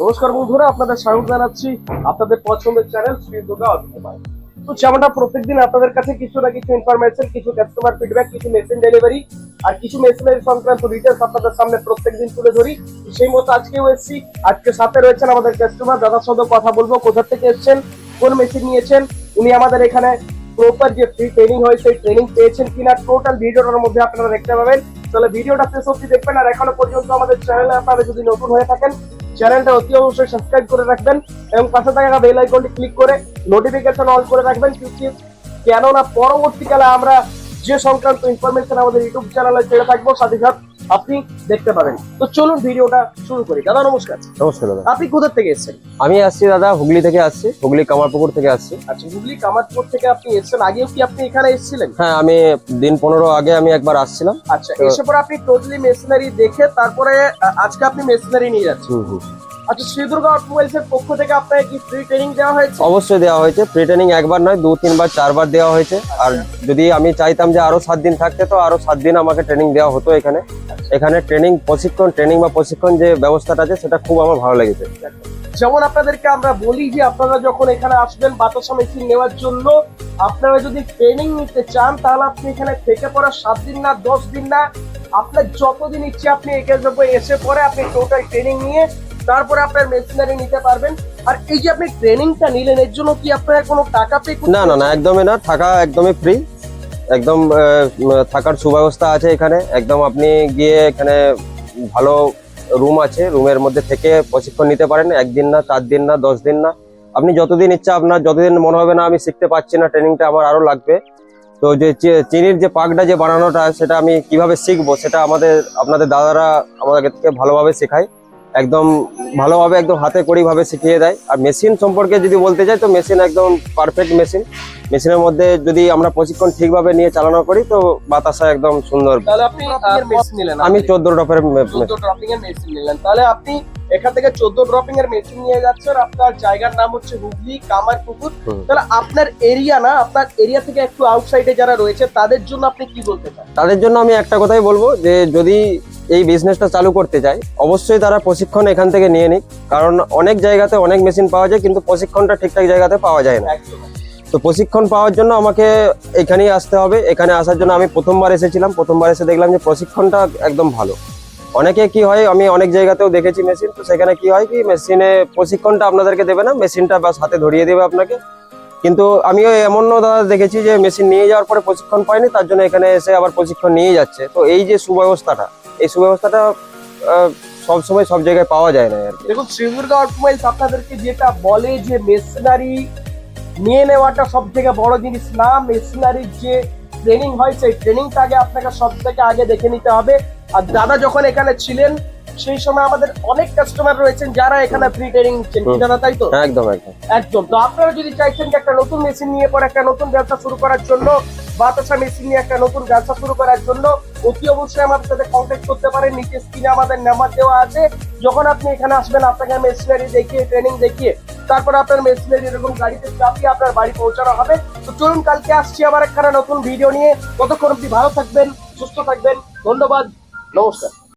নমস্কার বন্ধুরা, আপনাদের স্বাগত জানাচ্ছি আপনাদের পছন্দের চ্যানেল শ্রী দুর্গা অটোমোবাইল তো যেমনটা প্রত্যেকদিন আপনাদের কাছে কিছু না কিছু ইনফরমেশন কিছু কাস্টমার ফিডব্যাক কিছু মেশিন ডেলিভারি আর কিছু মেশিনের সংক্রান্ত ডিটেলস আপনাদের সামনে প্রত্যেকদিন তুলে ধরি। সেই মতো আজকেও এসেছি। আজকে সাথে রয়েছেন আমাদের কাস্টমার দাদার সঙ্গে কথা বলব, কোথা থেকে এসেছেন, কোন মেশিন নিয়েছেন, উনি আমাদের এখানে প্রপার যে ফ্রি ট্রেনিং হয়, সেই ট্রেনিং পেয়েছেন কিনা টোটাল ভিডিওটার মধ্যে আপনারা দেখতে পাবেন। তাহলে ভিডিওটা শেষ অব্দি দেখবেন আর এখনও পর্যন্ত আমাদের চ্যানেলে আপনারা যদি নতুন হয়ে থাকেন চ্যানেলটা অতি অবশ্যই সাবস্ক্রাইব করে রাখবেন এবং পাশে থাকা বেল আইকনটি ক্লিক করে নোটিফিকেশন অন করে রাখবেন কেননা পরবর্তীকালে আমরা যে সংক্রান্ত ইনফরমেশন আমাদের ইউটিউব চ্যানেলে ছেড়ে থাকব, সাথে সাথে আপনি দেখতে পাবেন তো চলুন ভিডিওটা শুরু করি। দাদা নমস্কার। নমস্কার দাদা। আপনি কোথা থেকে এসেছেন? আমি আসছি দাদা হুগলি থেকে আসছি হুগলি কামারপুকুর থেকে আসছি। আচ্ছা হুগলি কামারপুকুর থেকে আপনি এসেছেন। আগেও কি আপনি এখানে এসেছিলেন? হ্যাঁ আমি দিন পনেরো আগে আমি একবার আসছিলাম। আচ্ছা এসে পরে আপনি টোটালি মেশিনারি দেখে তারপরে আজকে আপনি মেশিনারি নিয়ে যাচ্ছেন। আচ্ছা শ্রী দুর্গা অটোমোবাইলস এর পক্ষ থেকে আপনাকে কি ফ্রি ট্রেনিং দেওয়া হয়েছে? অবশ্যই দেওয়া হয়েছে। প্রি ট্রেনিং একবার নয় দু তিনবার চারবার দেওয়া হয়েছে। আর যদি আমি চাইতাম যে আরও সাত দিন থাকতে তো আরও সাত দিন আমাকে ট্রেনিং দেওয়া হতো এখানে। এখানে ট্রেনিং প্রশিক্ষণ ট্রেনিং বা প্রশিক্ষণ যে ব্যবস্থাটা আছে সেটা খুব আমার ভালো লেগেছে। যেমন আপনাদেরকে আমরা বলি যে আপনারা যখন এখানে আসবেন বাতাসা মেশিন নেওয়ার জন্য আপনারা যদি ট্রেনিং নিতে চান তাহলে আপনি এখানে থেকে পড়া সাত দিন না দশ দিন না আপনার যতদিন ইচ্ছে আপনি এখানে যাব এসে পরে আপনি টোটাল ট্রেনিং নিয়ে তারপরে আপনার মেশিনারি নিতে পারবেন। আর এই যে আপনি ট্রেনিংটা নিলেন এর জন্য কি আপনার কোনো টাকা পে না না না একদমই না থাকা একদমই ফ্রি একদম থাকার সুব্যবস্থা আছে এখানে। একদম আপনি গিয়ে এখানে ভালো রুম আছে রুমের মধ্যে থেকে প্রশিক্ষণ নিতে পারেন। একদিন না চার দিন না দশ দিন না। আপনি যতদিন ইচ্ছা আপনার যতদিন মনে হবে না আমি শিখতে পারছি না ট্রেনিংটা আমার আরও লাগবে। তো যে চিনির যে পাকটা যে বানানোটা সেটা আমি কীভাবে শিখব সেটা আমাদের আপনাদের দাদারা আমাদেরকে ভালোভাবে শেখায়। একদম ভালোভাবে একদম হাতে কড়ি ভাবে শিখিয়ে দেয়। আর মেশিন সম্পর্কে যদি বলতে চাই তো মেশিন একদম পারফেক্ট মেশিন মেশিনের মধ্যে যদি আমরা প্রশিক্ষণ ঠিকভাবে নিয়ে চালানো করি তো বাতাসা একদম সুন্দর। আপনি মেশিন নিলেন আমি চোদ্দ ড্রপের চোদ্দ ড্রপিং এর মেশিন নিলেন। তাহলে আপনি এখান থেকে চোদ্দ ড্রপিং এর মেশিন নিয়ে যাচ্ছেন। আপনার জায়গার নাম হচ্ছে হুগলি কামারপুকুর। হুম। তাহলে আপনার এরিয়া না আপনার এরিয়া থেকে একটু আউটসাইডে যারা রয়েছে তাদের জন্য আপনি কি বলতে চান? তাদের জন্য আমি একটা কথাই বলব যে যদি এই বিজনেসটা চালু করতে চায় অবশ্যই তারা প্রশিক্ষণ এখান থেকে নিয়ে নিক। কারণ অনেক জায়গাতে অনেক মেশিন পাওয়া যায় কিন্তু প্রশিক্ষণটা ঠিকঠাক জায়গাতে পাওয়া যায় না। তো প্রশিক্ষণ পাওয়ার জন্য আমাকে এখানেই আসতে হবে। এখানে আসার জন্য আমি প্রথমবার এসেছিলাম। প্রথমবার এসে দেখলাম যে প্রশিক্ষণটা একদম ভালো। অনেকে কি হয় আমি অনেক জায়গাতেও দেখেছি মেশিন তো সেখানে কি হয় কি মেশিনে প্রশিক্ষণটা আপনাদেরকে দেবে না মেশিনটা বাস হাতে ধরিয়ে দেবে আপনাকে। কিন্তু আমিও এমনও দাদা দেখেছি যে মেশিন নিয়ে যাওয়ার পরে প্রশিক্ষণ পায়নি তার জন্য এখানে এসে আবার প্রশিক্ষণ নিয়ে যাচ্ছে। তো এই যে সুব্যবস্থাটা এই সুব্যবস্থাটা সব সময় সব জায়গায় পাওয়া যায় না আর দেখুন শ্রীদুর্গা অটোমোবাইলস আপনাদেরকে যেটা বলে যে মেশিনারি নিয়ে নেওয়াটা সব থেকে বড় জিনিস না মেশিনারির যে ট্রেনিং হয় সেই ট্রেনিংটা আগে আপনাকে সব থেকে আগে দেখে নিতে হবে। আর দাদা যখন এখানে ছিলেন সেই সময় আমাদের অনেক কাস্টমার রয়েছেন যারা এখানে ফ্রি ট্রেনিং নিচ্ছেন। দাদা তাই তো? একদম একদম। একদম। তো আপনারা যদি চাইছেন যে একটা নতুন মেশিন নিয়ে পরে একটা নতুন ব্যবসা শুরু করার জন্য বাতাসা মেশিন নিয়ে একটা নতুন ব্যবসা শুরু করার জন্য অতি অবশ্যই আমাদের সাথে কন্ট্যাক্ট করতে পারেন। নিচে স্ক্রিনে আমাদের নাম্বার দেওয়া আছে। যখন আপনি এখানে আসবেন, আপনাকে মেশিনারি দেখিয়ে ট্রেনিং দেখিয়ে, তারপর আপনার মেশিনারি এরকম গাড়িতে চাপিয়ে আপনার বাড়ি পৌঁছানো হবে। তো চলুন, কালকে আসছি আবার একখানা নতুন ভিডিও নিয়ে। কতক্ষণ অব্দি ভালো থাকবেন, সুস্থ থাকবেন। ধন্যবাদ। নমস্কার।